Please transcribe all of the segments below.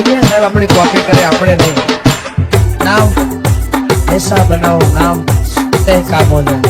સૂર્ય સાહેબ આપણી કોપી કરે આપણે નહીં. નામ પૈસા બનાવો નામ તે કામોનું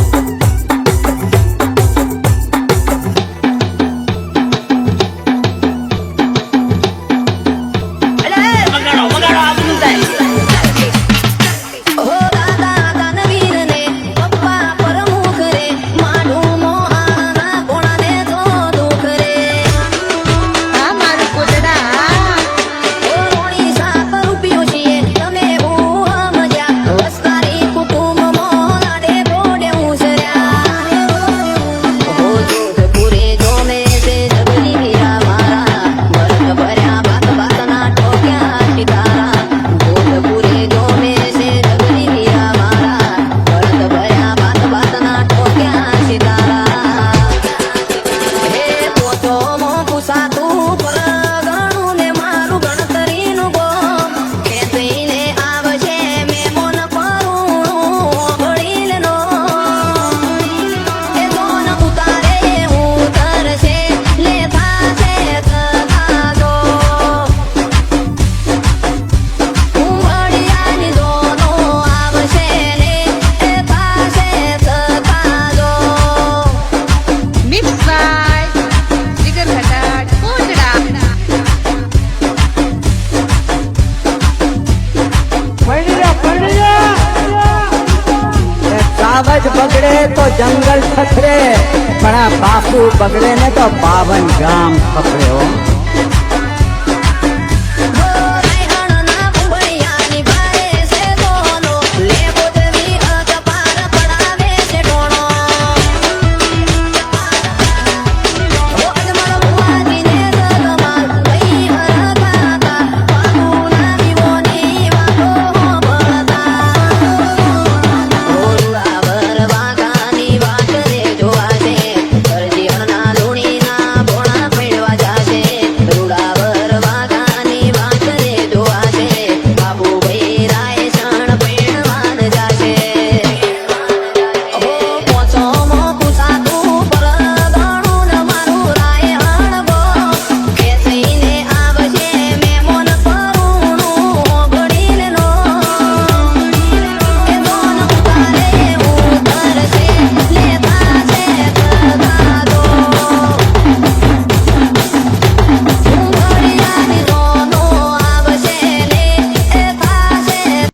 જ બગડે તો જંગલ ખસરે. પણ આ બાપુ બગડે ને તો પાવન ગામ ખપડે